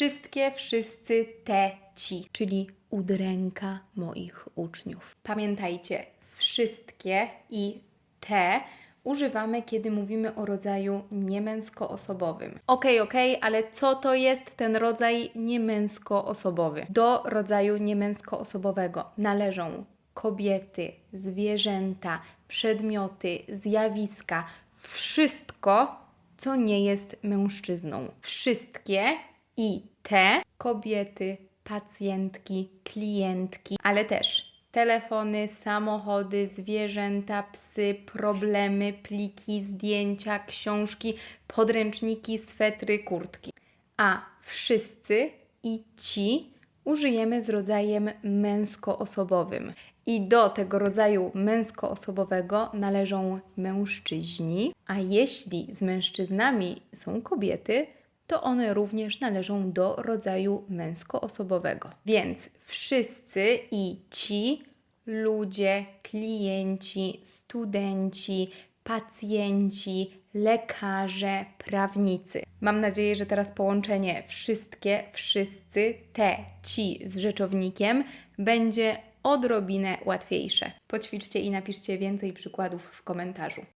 wszystkie, wszyscy, te, ci, czyli udręka moich uczniów. Pamiętajcie, wszystkie i te używamy, kiedy mówimy o rodzaju niemęskoosobowym. Okej, okej, ale co to jest ten rodzaj niemęskoosobowy? Do rodzaju niemęskoosobowego należą kobiety, zwierzęta, przedmioty, zjawiska, wszystko, co nie jest mężczyzną. Wszystkie i te kobiety, pacjentki, klientki, ale też telefony, samochody, zwierzęta, psy, problemy, pliki, zdjęcia, książki, podręczniki, swetry, kurtki. A wszyscy i ci użyjemy z rodzajem męskoosobowym. I do tego rodzaju męskoosobowego należą mężczyźni, a jeśli z mężczyznami są kobiety, to one również należą do rodzaju męskoosobowego. Więc wszyscy i ci ludzie, klienci, studenci, pacjenci, lekarze, prawnicy. Mam nadzieję, że teraz połączenie wszystkie, wszyscy, te, ci z rzeczownikiem będzie odrobinę łatwiejsze. Poćwiczcie i napiszcie więcej przykładów w komentarzu.